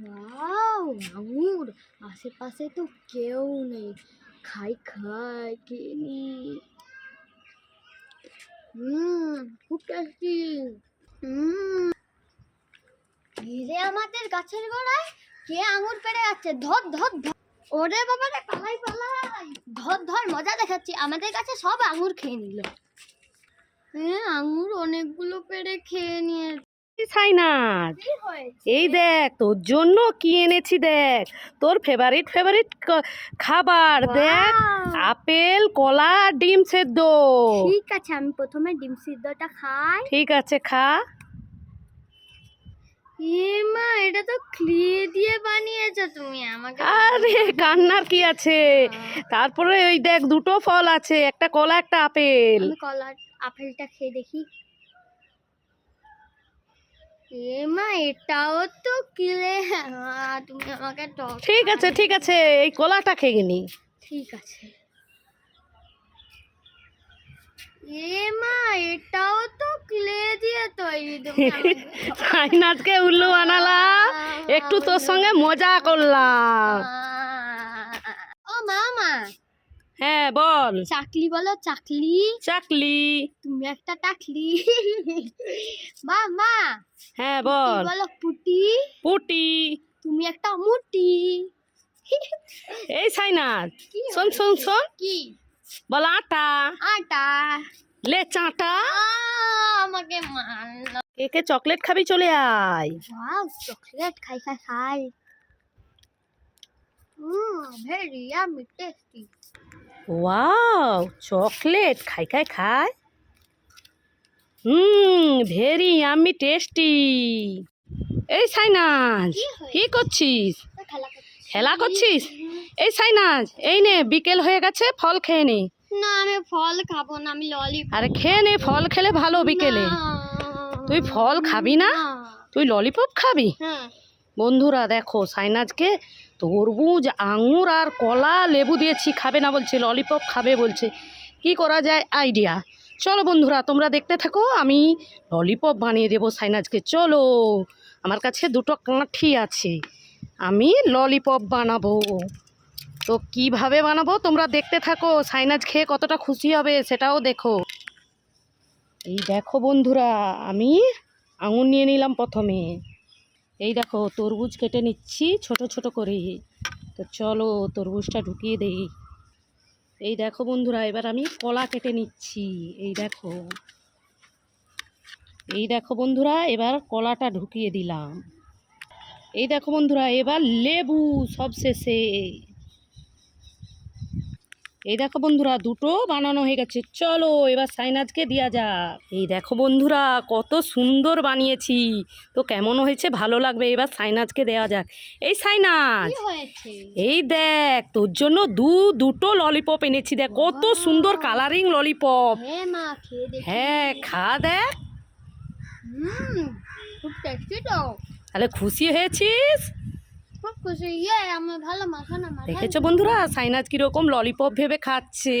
Wow আঙুর আশেপাশে তো কেউ নেই। খাই খাই নি হুম খুব টেস্টি ঘিরে আমাদের গাছের গোড়ায়, কে আঙুর পেড়ে যাচ্ছে? ধর ধর ধর। ওরে বাবা রে, পালাই পালাই। ধর ধর, মজা দেখাচ্ছি। আমাদের কাছে সব আঙুর খেয়ে নিল। হ্যাঁ আঙুর অনেকগুলো পেড়ে খেয়ে নিয়ে সাইনাজ এই দেখ তোর জন্য কি এনেছি দেখ। তোর ফেভারিট ফেভারিট খাবার দেখ আপেল কলা ডিম সেদ্ধ। ঠিক আছে আমি প্রথমে ডিম সিদ্ধটা খাই। ঠিক আছে খা। মা এটা তো ক্লে দিয়ে বানিয়েছো তুমি আমাকে আরে কান্নার কি আছে? তারপরে ওই দেখ দুটো ফল আছে একটা কলা একটা আপেল। কলা আপেলটা খেয়ে দেখি। এ মা এটাও তো ক্লে। তুমি আমাকে ঠিক আছে ঠিক আছে এই কলাটা খেয়ে ঠিক আছে। এ মা এটাও তো ক্লে দিয়ে তৈরি। সাইনাজকে উল্লু বানালাম একটু তোর সঙ্গে মজা করলাম। ও মা মা হ্যাঁ বল। চাকলি বলো চাকলি। চাকলি। তুমি একটা টাকলি। মা মা হ্যাঁ বল। বলো পুটি। পুটি। তুমি একটা মুটি। এই সাইনাজ কি শোন শোন শোন। কি? বল আটা। আটা। লে চাটা আমাকে মারলো। কে কে চকলেট খাবি চলে আয়। ওয়াও চকলেট খাই খাই খাই। হুম very yummy tasty wow chocolate খাই খাই খাই। Hmm very yummy tasty. এই সাইনাজ কি করছিস? খেলা করছিস। এই সাইনাজ এই নে বিকেল হয়ে গেছে ফল খেয়ে নে। না আমি ফল খাব না আমি ললি আরে খেয়ে নে ফল খেলে ভালো বিকেলে। তুই ফল খাবি না। তুই ললিপপ খাবি? হ্যাঁ। বন্ধুরা দেখো, সাইনাজকে তরমুজ, আঙুর আর কলা, লেবু দিয়েছি, খাবে না বলছে, ললিপপ খাবে বলছে। কি করা যায়? আইডিয়া। চলো বন্ধুরা, তোমরা দেখতে থাকো, আমি ললিপপ বানিয়ে দেবো সাইনাজকে। চলো, আমার কাছে দুটো কাঠি আছে, আমি ললিপপ বানাবো। তো কীভাবে বানাবো? তোমরা দেখতে থাকো, সাইনাজ খেয়ে কতটা খুশি হবে সেটাও দেখো। এই দেখো বন্ধুরা, আমি আঙুর নিয়ে নিলাম প্রথমে। এই দেখো, তরমুজ কেটে নিচ্ছি, ছোট ছোট করে তো চলো, তরমুজটা ঢুকিয়ে দেই। এই দেখো বন্ধুরা, এবার আমি কলা কেটে নিচ্ছি। এই দেখো। এই দেখো বন্ধুরা, এবার কলাটা ঢুকিয়ে দিলাম। এই দেখো বন্ধুরা, এবার লেবু সব শেষে। এই দেখো বন্ধুরা দুটো বানানো হয়ে গেছে। চলো এবার সাইনাজকে দেওয়া যাক। এই দেখো বন্ধুরা কত সুন্দর বানিয়েছি। তো কেমন হয়েছে? ভালো লাগবে। এবার সাইনাজকে দেওয়া যাক। এই সাইনাজ এই দেখ তোর জন্য দু দুটো ললিপপ এনেছি দেখ। কত সুন্দর কালারিং ললিপপ হ্যাঁ দেখি। হ্যাঁ খা দেখ। তাহলে খুশি হয়েছিস? দেখেছ বন্ধুরা? সাইনাজ কীরকম ললিপপ ভেবে খাচ্ছে।